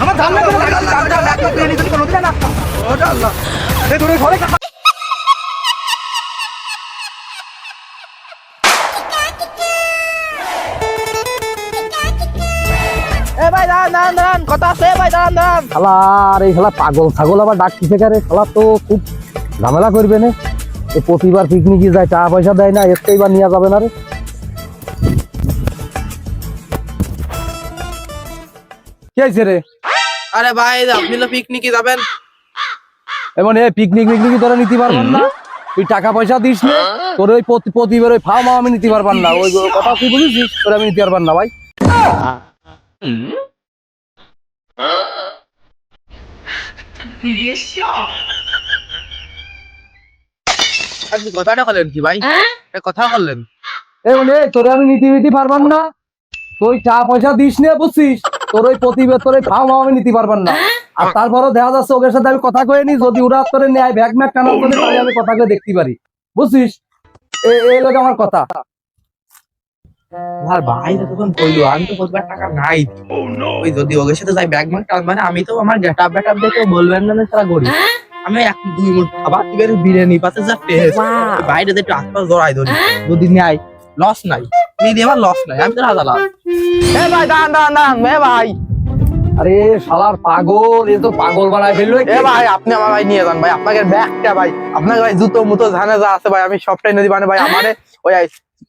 আমার ধান এ ভাই দাঁড়ান দাঁড়ান দাঁড়ান কথা আছে ভাই দাঁড়ান দাঁড়ান। শালা আর এই শালা পাগল ছাগল আবার ডাক কিসে করে? শালা তো খুব ঝামেলা করবে না। এ প্রতিবার পিকনিকে যায় টাকা পয়সা দেয় না নেওয়া যাবে না রে। কি হয়েছে রে? আরে ভাই আপনি তো পিকনিকে যাবেন। এমন এ পিকনিক মিকনিক তোরা নিতে পারবেন না। তুই টাকা পয়সা দিস না তোর ওই প্রতিবার ওই ফাও মাও আমি নিতে পারবেন না। ওই কথা তুই বলেছিস তোর আমি নিতে পারবেন না ভাই। আপনি কথাটা বললেন কি ভাই? এ কথা বললেন এমন এ তোর আমি নিতে নিতে না। তুই টাকা পয়সা দিস না বুঝছিস তোর ওই প্রতিবার তোর ওই ফাও আমি নিতে পারবেন না। আর তারপরও দেখা যাচ্ছে ওদের সাথে আমি কথা কয়ে নি যদি ওরা তোরে নেয় ব্যাগ ম্যাগ জন্য তাহলে আমি কথা কয়ে দেখতে পারি। বুঝছিস? এই এই লোক আমার কথা। আর ভাই বলল আমি তো প্রতিবার টাকা নাই। ওই যদি ওদের সাথে যাই ব্যাগ ম্যাগ মানে আমি তো আমার গেটাপ ব্যাটাপ দেখে বলবেন না গরিব। আমি এক দুই মুঠ খাবার দিবেন বিরিয়ানি পাতে যা টেস্ট বাইরে একটু আশপাশ জড়াই ধরি। যদি নেয় লস নাই। আমার লস নাই আমি তো রাজা লাভ এ ভাই দাঁড়ান দাঁড়ান এ ভাই। আরে শালার পাগল এ তো পাগল বানায় ফেলল এ ভাই আপনি আমার ভাই নিয়ে যান ভাই। আপনাকে ব্যাগটা ভাই। আপনাকে ভাই জুতো মুতো ঝানে যা আছে ভাই। আমি সবটাই নদী মানে ভাই আমারে ওই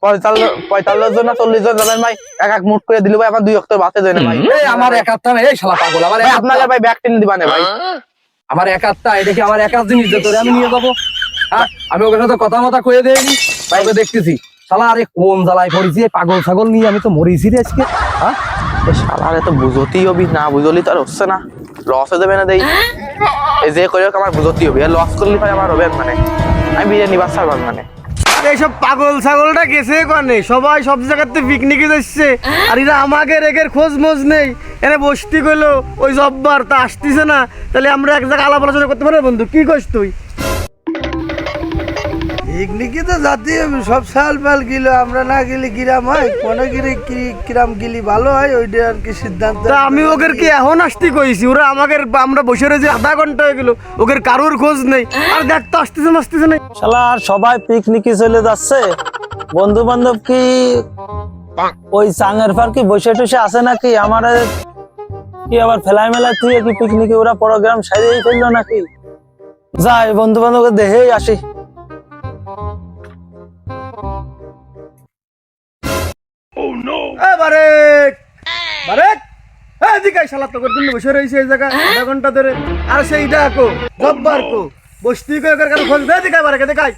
পঁয়তাল্লিশ জন না চল্লিশ জন ভাই? এক এক মুঠ করে দিলে ভাই আমার দুই অক্টর বাতে যায় না ভাই। আমার এক হাতটা এই শালা পাগল আমার আপনাকে ভাই ব্যাগ টেনে দিবানে ভাই। আমার এক হাতটা এটা কি আমার এক হাত জিনিস তোরে আমি নিয়ে যাব? হ্যাঁ আমি কথা মতা কয়ে দেয়নি ভাই দেখতেছি। শালা আরে কোন জ্বালায় পড়েছি পাগল ছাগল নিয়ে আমি তো মরেছি রে আজকে হ্যাঁ? শালারে তো বুঝতেই হবি না বুঝলি তো আর হচ্ছে না। লস হয়ে যাবে না দেই। এই যে করে হোক আমার বুঝতেই হবে লস করলে ভাই আমার হবে মানে। আমি বিরিয়ানি বাচ্চা মানে। আর এইসব পাগল ছাগলটা গেছে কানে? সবাই সব জায়গাতে পিকনিকে যাচ্ছে। আর এরা আমাকে রেগের খোঁজ মোজ নেই। এরা বসতি গেলো ওই জব্বার তা আসতেছে না। তাহলে আমরা এক জায়গায় আলাপ আলোচনা করতে পারব বন্ধু? কি কস তুই? পিকনিকে তো জাতি সব সাল পাল গিলো আমরা না গেলে কিরাম হয়। কোনো গিরে কি- কিরাম গেলি ভালো হয় ওইটা আর কি সিদ্ধান্ত। আমি ওদের কি এখন আসতে কইছি? ওরা আমাকে আমরা বসে রয়েছি আধা ঘণ্টা হয়ে গেল। ওদের কারোর খোঁজ নেই। আর দেখ তো আসতেছে না আসতেছে না। শালা আর সবাই পিকনিকে চলে যাচ্ছে। বন্ধু বান্ধব কি ওই চাঙের ফার কি বসে টসে আছে নাকি? আমার কি আবার ফেলাই মেলা তুই কি পিকনিকে ওরা প্রোগ্রাম সারিয়ে ফেলল নাকি? যাই বন্ধু বান্ধবকে দেখেই আসি। শালা তোর জন্য বসে রয়েছে এই আধা ঘণ্টা ধরে। আর সেইটা কো? জব্বার কো? বসতি কো এর কাছে খোঁজ দে দিকাই বারেক দেখাই।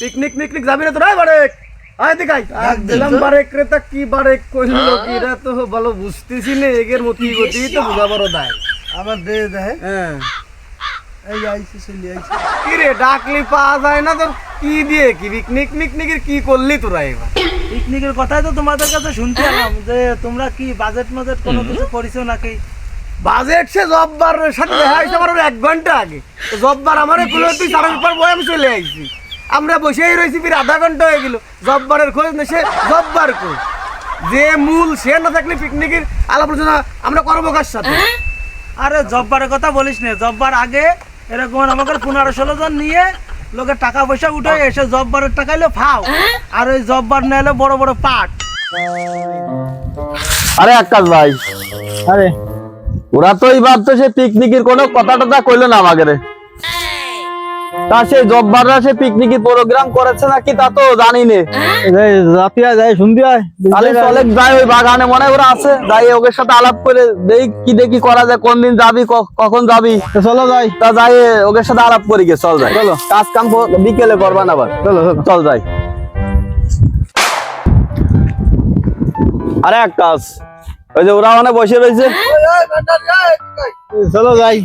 পিকনিক মিকনিক যাবি না তো রে বারেক আয় দিকাই দিলাম বারেক রে তা কি বারেক কইলো তো ভালো বুঝতেছি না এগের মতি গতি তো বুঝা বড় দায়। দে দেয় হ্যাঁ। এই চলি আইসি কি রে ডাকলি পাওয়া যায় না তোর? কি দিয়ে? কি পিকনিক মিকনিকের কি করলি তোরা এবার? পিকনিকের কথাই তো তোমাদের কাছে শুনতে এলাম যে তোমরা কি বাজেট মাজেট কোনো কিছু করিছো নাকি? বাজেট সে জব্বার সাথে দেখা হয়েছে আমার এক ঘণ্টা আগে। জব্বার আমার কুলো তুই সাড়ে পর বই আমি চলে আইছি। আমরা বসেই রয়েছি ফির আধা ঘণ্টা হয়ে গেল। জব্বারের খোঁজ নেই সে জব্বার কো যে মূল সে না থাকলে পিকনিকের আলাপ আলোচনা আমরা করব কার সাথে? আরে জব্বারের কথা বলিস না। জব্বার আগে এরকম আমাকে পনেরো ষোলো জন নিয়ে লোকের টাকা পয়সা উঠে এসে জব্বারের টাকা এলো ফাও। আর ওই জব্বার নিয়ে এলো বড় বড় পাট। আরে আকাশ ভাই। আরে ওরা তো এবার তো সে পিকনিকের কোনো কথা টথা কইলো না আমাকে রে। তা সেই জব্বাররা সে পিকনিকের প্রোগ্রাম করেছে নাকি তা তো জানি নে রাতিয়া যায় শুনতে হয় তাহলে চলে যাই ওই বাগানে মনে ওরা আছে। যাই সাথে আলাপ করে দেই কি দেখি করা যায় কোন দিন যাবি কখন যাবি। চলো যাই। তা যাই ওদের সাথে আলাপ করি গে চল যাই। চলো। কাজ কাম বিকেলে করবা না আবার। চলো। চল যাই। আরে এক কাজ। ওই যে ওরা ওখানে বসে রয়েছে। চলো যাই।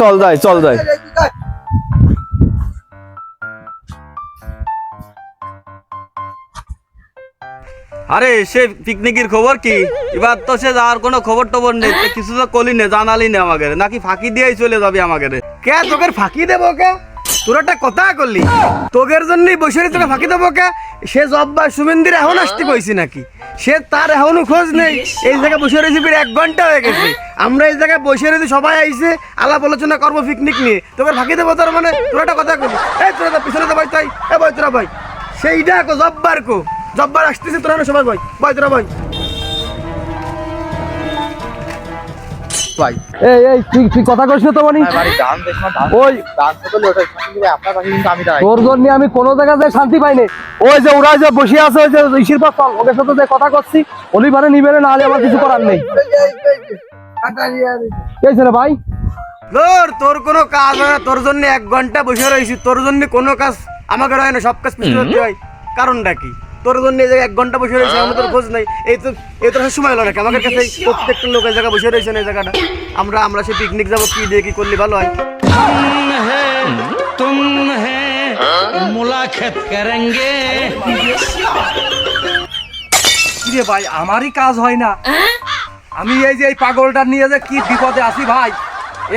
চল যাই চল যাই। আরে সে পিকনিকের খবর কি? এবার তো সে যাওয়ার কোনো খবর টবর নেই কিছু তো কলি নে জানালি না আমাকে। নাকি ফাঁকি দিয়েই চলে যাবে আমাকে কে তোকে ফাঁকি দেবো কে? তোর একটা কথা করলি তোদের জন্য বসে রয়ে তোকে ফাঁকি দেবো কে? সে জব্বা সুমেন্দির এখন আসতে কইছি নাকি? সে তার এখনও খোঁজ নেই। এই জায়গায় বসে রয়েছে প্রায় এক ঘণ্টা হয়ে গেছে। আমরা এই জায়গায় বসে রয়েছি, সবাই আইছে, আলাপ আলোচনা করব পিকনিক নিয়ে। তোকে ফাঁকি দেবো তোর মানে? তোর একটা কথা করলি এই তোরা পিছনে তো ভাই তাই। এ ভাই তোরা ভাই সেইটা কো, জব্বার কো। জব্বার আসতেছে তোরা সবাই ভাই ভাই তোরা ভাই ভাই এই এই তুই তুই কথা কইছ না তো মানে। বাড়ি ধান দেখ না ধান ওই ধান তো লোট হয়েছে আপনার পাশে কিন্তু আমি দাঁড়াই তোর জন্য আমি কোনো জায়গাতে শান্তি পাইনি ওই যে ওরা যে বসে আছে ওই যে ঋষির পর চল ওদের সাথে যে কথা করছি অলিভারে নিবে না নাহলে আমার কিছু করার নেই। এই ভাই। তোর তোর কোনো কাজ হয় না তোর জন্য এক ঘণ্টা বসে রয়েছি তোর জন্য কোনো কাজ আমাকে হয় না সব কাজ হয়। কারণটা কি? তোর জন্য এই জায়গায় এক ঘণ্টা বসে রয়েছে আমার তোর খোঁজ নাই। এই তো এই তো সময় হলো নাকি আমাদের কাছে প্রত্যেকটা লোক এই জায়গায় বসে রয়েছে না এই জায়গাটা। আমরা আমরা সে পিকনিক যাব কি দিয়ে কি করলে ভালো হয়? কিরে ভাই আমারই কাজ হয় না। আমি এই যে এই পাগলটা নিয়ে যে কি বিপদে আছি ভাই।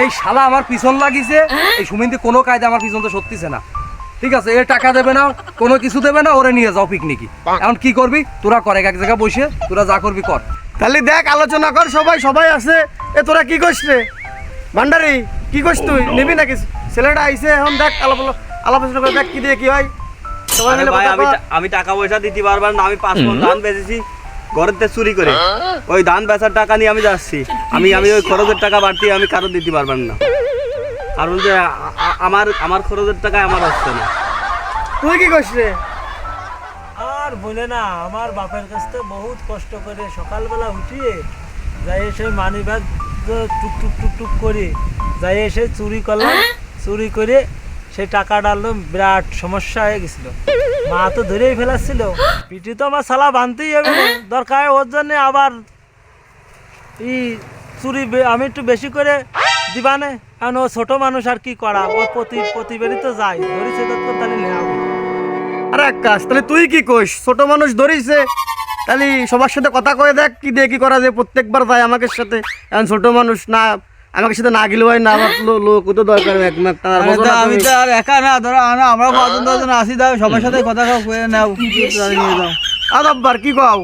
এই শালা আমার পিছন লাগিছে। এই সুমিন্দি কোনো কায়দা আমার পিছন তো সত্যিছে না। ঠিক আছে এ টাকা দেবে না কোনো কিছু দেবে না ওরে নিয়ে যাও পিকনিকে এখন কি করবি? তোরা কর এক এক জায়গায় বসে তোরা যা করবি কর। তাহলে দেখ আলোচনা কর সবাই সবাই আছে এ তোরা কি করছ রে? ভান্ডারি কি করছ তুই? নিবি নাকি? ছেলেটা আইছে এখন দেখ আলাপ আলাপ আলোচনা করে দেখ কি দিয়ে কি হয়। সবাই আরে মিলে ভাই আমি আমি টাকা পয়সা দিতে পারবার না আমি পাঁচ মণ ধান বেচেছি ঘরের থেকে চুরি করে। ওই ধান বেচার টাকা নিয়ে আমি যাচ্ছি। আমি আমি ওই খরচের টাকা বাড়তি আমি কারও দিতে পারবার না। কারণ যে আ- আ- আমার আমার খরচের টাকা আমার হচ্ছে না। তুই কি করছ রে? আর বলে না আমার বাপের কাছ থেকে বহুত কষ্ট করে সকালবেলা উঠিয়ে যাই এসে মানি ব্যাগ টুক টুক টুক টুক করে যাই এসে চুরি করলাম। চুরি করে সেই টাকা ডাললো বিরাট সমস্যা হয়ে গেছিল। মা তো ধরেই ফেলাচ্ছিল পিটি তো আমার সালা বানতেই হবে দরকার ওর জন্য আবার ই চুরি আমি একটু বেশি করে দিবানে? কারণ ও ছোট মানুষ আর কি করা? ও প্রতি প্রতিবারই তো যায়। ধরেছে তো তো তাহলে নেওয়া। আর এক কাজ তাহলে তুই কি কইস? ছোট মানুষ ধরিছে। তাহলে সবার সাথে কথা কয়ে দেখ কি দিয়ে কি করা যায়। প্রত্যেকবার যায় আমাকে সাথে। এখন ছোট মানুষ না আমাকে সাথে না গেলে হয় না। আমার লো- লোক তো দরকার এক আমি? তো আর একা না ধরো আমরা আমরা পাঁচজন দশজন আসি দাও সবার সাথে কথা কয়ে নাও। নিয়ে যাও আর আব্বার কি কও?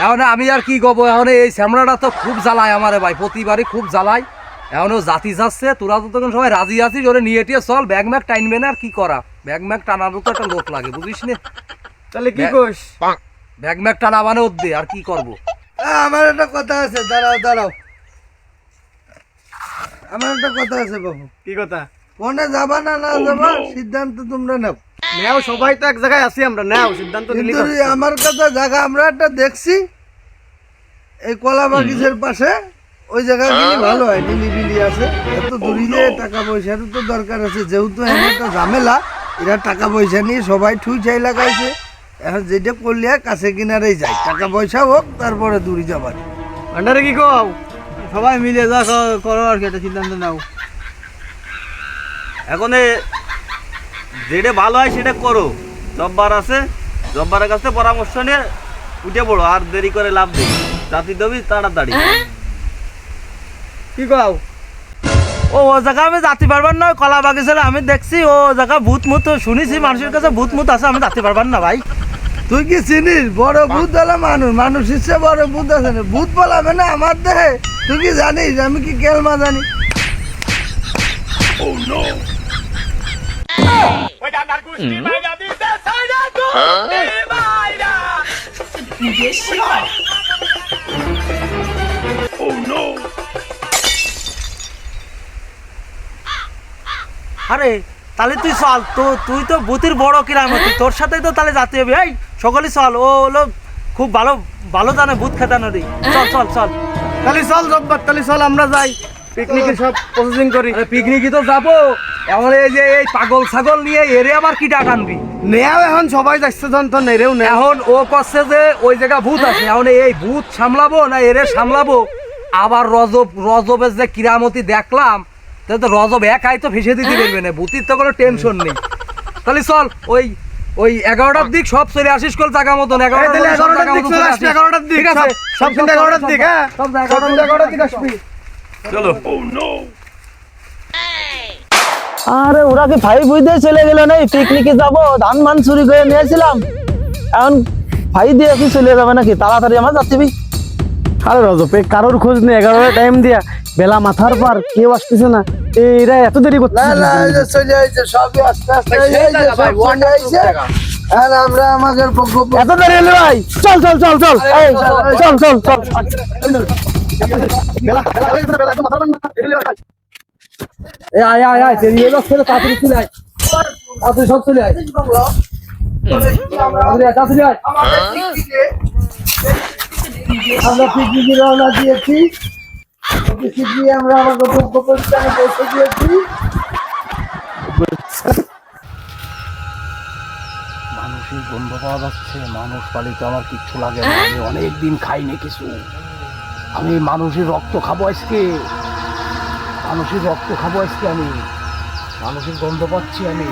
এখন আমি আর কি কব? এখন এই শ্যামলাটা তো খুব জ্বালায় আমারে ভাই প্রতিবারই খুব জ্বালায়। এখন ও জাতি যাচ্ছে তোরা তো তখন সবাই রাজি আছিস ওরে নিয়ে টিয়ে চল ব্যাগ ম্যাগ টাইনবে না আর কি করা? ব্যাগ ম্যাগ টানারও তো একটা লোক লাগে বুঝিস নে? তাহলে কি কইস ব্যাগ ম্যাগ টানা মানে ওর দে আর কি করব? আমার একটা কথা আছে দাঁড়াও দাঁড়াও। আমার একটা কথা আছে বাবু। কি কথা? মনে যাবা না না যাবা সিদ্ধান্ত তোমরা নাও। নেও সবাই তো এক জায়গায় আছি আমরা নাও সিদ্ধান্ত নিলি কিন্তু আমার কথা জায়গা আমরা একটা দেখছি এই কলা বাগিচের পাশে। ওই জায়গা গেলে ভালো হয় নিলিবিলি আছে। এত দূরিলে টাকা পয়সার তো দরকার আছে। যেহেতু একটা ঝামেলা এরা টাকা পয়সা নিয়ে সবাই ঠুই চাই লাগাইছে। এখন যেটা করলে কাছে কিনারেই যায়। টাকা পয়সা হোক তারপরে দূরি যাবার। ভান্ডারে কি কও? সবাই মিলে যা করো আর কি একটা সিদ্ধান্ত নাও। এখন যেটা ভালো হয় সেটা করো। জব্বার আছে জব্বারের কাছে পরামর্শ নিয়ে উঠে পড়ো আর দেরি করে লাভ নেই। জাতি দেবি তাড়াতাড়ি। কি কও? ও ও জায়গা আমি যাতে পারবার না কলা বাগিচার আমি দেখছি ও জায়গা ভূত মুত শুনেছি মানুষের কাছে ভূত মুত আছে আমি যাতে পারবার না ভাই। তুই কি চিনিস? বড় ভূত বলা মানুষ মানুষ হিসেবে বড় ভূত আছে না। ভূত বলাবে না আমার দেহে। তুই কি জানিস? আমি কি কেলমা জানি? আরে তাহলে তুই চল তো তুই তো ভূতির বড় কিরামতি তোর সাথে তো তাহলে যাতে হবে। এই সকলে চল ও হলো খুব ভালো ভালো জানে ভূত খেতানো রে চল চল চল। তাহলে চল জব্বার তাহলে চল আমরা যাই। পিকনিকের সব প্রসেসিং করি। আরে পিকনিকই তো যাব। এখন এই যে এই পাগল ছাগল নিয়ে এরে আবার কি ডাক আনবি? নেও এখন সবাই যাচ্ছে যখন তো নেরেও নেও। এখন ও করছে যে ওই জায়গা ভূত আছে এখন এই ভূত সামলাবো না এরে সামলাবো? আবার রজব রজবের যে কিরামতি দেখলাম তাহলে তো রজব একাই তো ফেসে দিতে পারবে না ভূতির তো কোনো টেনশন নেই। তাহলে চল ওই ওই এগারোটার দিক সব চলে আসিস কল জায়গা মতন এগারোটার দিক ঠিক আছে? সব- কিন্তু এগারোটার দিক হ্যাঁ? সব এগারোটার দিক আসবি। চলো। আরে ওরা কি ভাই বুঝ দিয়ে চলে গেল না পিকনিকে যাব ধান মান চুরি করে নিয়েছিলাম এখন ভাই দিয়ে কি চলে যাবে নাকি? তাড়াতাড়ি আমার যাচ্ছি আরে রজব এই কারোর খোঁজ নেই এগারোটা টাইম দিয়া বেলা মাথার পার কেউ আসতেছে না। এরা এত দেরি করতে না না এই যে চলে আইছে সবই আস্তে আস্তে এই যে সব চলে আইছে। আর আমরা আমাদের পক্ষ এত দেরি হলো ভাই চল চল চল চল। চল চল। চল এ আয় আয় আয় দেরি যাচ্ছে তাড়াতাড়ি চলে আয়। তাড়াতাড়ি সব চলে আয়। তাড়াতাড়ি আয়, তাড়াতাড়ি আয়। আমাদের দিক থেকে আমরা পিকনিকে রওনা দিয়েছি। পিকনিক দিয়ে আমরা আমাদের গন্তব্যস্থানে পৌঁছে দিয়েছি মানুষের গন্ধ পাওয়া যাচ্ছে, মানুষ পালিত আমার কিচ্ছু লাগে না, আমি অনেক দিন খাইনি কিছু। আমি মানুষের রক্ত খাব আজকে। মানুষের রক্ত খাব আজকে আমি। মানুষের গন্ধ পাচ্ছি আমি।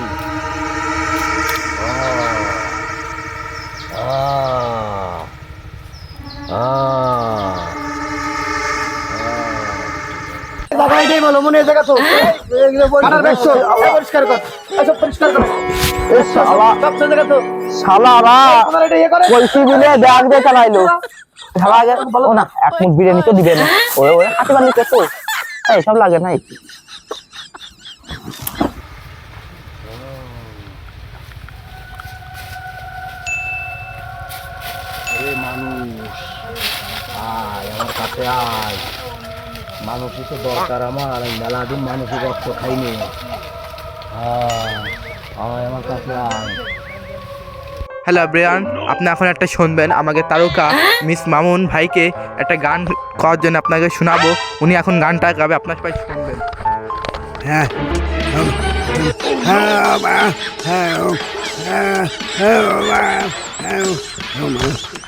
শালারা। ব্যাগ দিয়ে চালাইলো। শালা বলো না এক বিরিয়ানি তো দিবে না। ওই ওই হাতে তো লাগে নাই এ মানুষ আয় মানুষই তো দরকার আমার আমি মেলা দিন মানুষের রক্ত খাইনি আমার কাছে আয় হ্যালো ব্রিয়ান আপনি এখন একটা শুনবেন আমাকে তারকা মিস মামুন ভাইকে একটা গান করার জন্য আপনাকে শোনাবো উনি এখন গানটা গাবে আপনার সবাই শুনবেন হ্যাঁ হ্যাঁ হ্যাঁ হ্যাঁ হ্যাঁ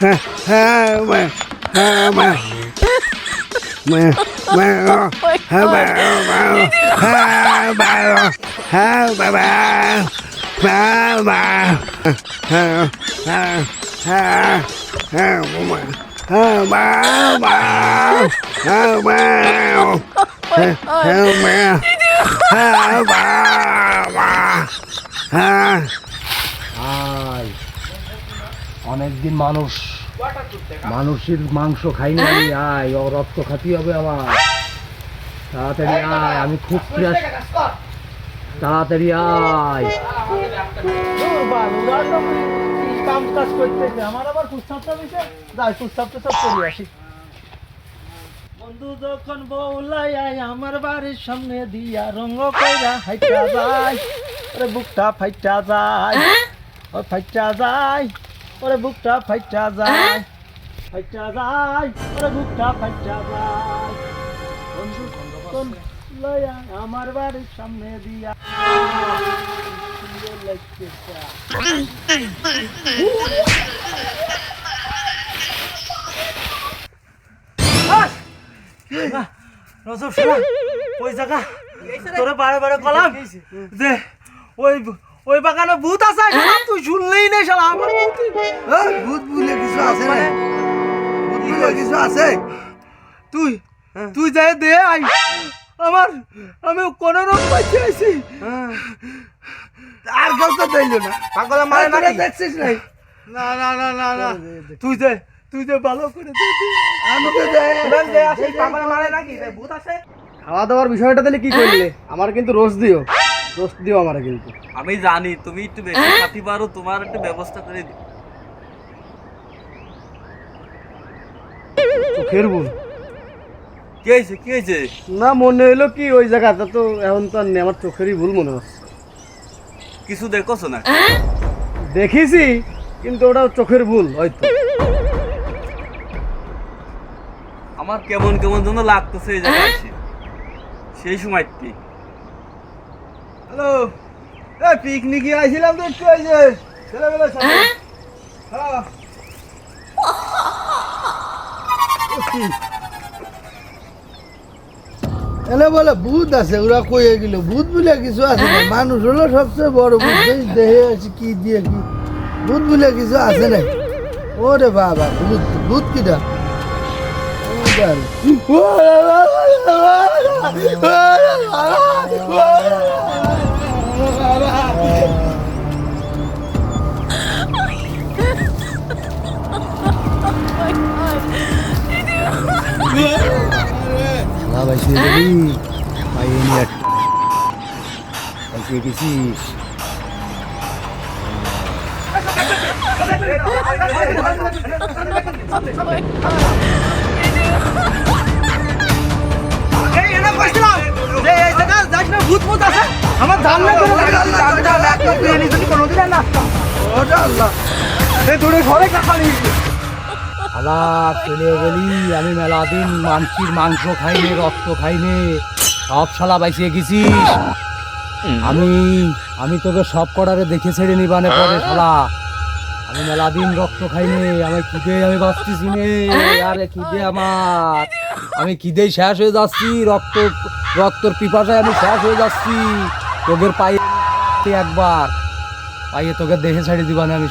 হ্যাঁ হ্যাঁ অনেকদিন মানুষ মানুষের মাংস খাইনি আমি আয় ও রক্ত খাতি হবে আমার। তাড়াতাড়ি আয় আমি খুব তাড়াতাড়ি আয়। কাম কাজ করতেছে? আমার আবার প্রস্তাবটা দিছে যাই প্রস্তাবটা সব করে আসি। বন্ধু যখন বউলাই আয় আমার বাড়ির সামনে দিয়া রঙ্গ কইরা হাইটা যায়। বুকটা ফাইটা যায়। ও ফাইটা যায়। ওরে বুকটা ফাইটা যায়। ফাইটা যায়। ওরে বুকটা ফাইটা যায়। লয়া আমার বাড়ির সামনে দিয়া। রসব শোনা ওই জায়গা তোরে বারে বারে কলাম যে ওই ওই বাগানে ভূত আছে? শালা, তুই শুনলেই নেই শালা আমার হ্যাঁ, ভূত বলে কিছু আছে না ভূত বলে কিছু আছে? তুই তুই যাই দে আই। আমার আমি কোন রোগ পাইছি আইছি। আর কেউ তো দিল না। পাগল মারে না দেখছিস নাই? না না না না না। তুই যে তুই যে ভালো করে দে আমাকে দে। দে। খাওয়া দাওয়ার বিষয়টা তাহলে কি করলে? আমার কিন্তু রোজ দিও। রোজ দিও আমার কিন্তু। আমি জানি তুমি একটু বেশি খাতি পারো তোমার একটু ব্যবস্থা করে দিই চোখের ভুল কি হয়েছে কি হয়েছে? না মনে হইল কি ওই জায়গাটা তো এখন তো আর নেই, আমার চোখেরই ভুল মনে হচ্ছে। কিছু দেখোছো না দেখেছি কিন্তু ওটা চোখের ভুল হয়তো। আমার কেমন কেমন যেন লাগতেছে এই জায়গায় সেই সময় কি হ্যালো। এ পিকনিকে আইছিলাম তো একটু এই যে ছেলেবেলার হ্যাঁ। এলে বলে ভূত আছে ওরা কইয়ে গেল ভূত বলে কিছু আছে না? মানুষ হলো সবচেয়ে বড় ভূত। দেহে আছে কি দিয়ে কি? ভূত বলে কিছু আছে না? ওরে বাবা ভূত ভূত কিটা? এই এনে না আমার ধান না কোনোদিন নাচতাম ওটা ঘরে খালি শালা চলে গেলি আমি মেলা দিন মানসির মাংস খাইনি রক্ত খাইনি সব শালা বাইসিয়ে গেছিস। আমি আমি তোকে সব কটারে দেখে ছেড়ে নিবানে পরে শালা। আমি মেলা দিন রক্ত খাইনি আমি খিদে আমি বাঁচতেছি নে আরে খিদে আমার। আমি খিদেই শেষ হয়ে যাচ্ছি রক্ত রক্তর পিপাসায় আমি শেষ হয়ে যাচ্ছি। তোদের পায়ে একবার পাইয়ে তোকে দেখে ছেড়ে দিবানে আমি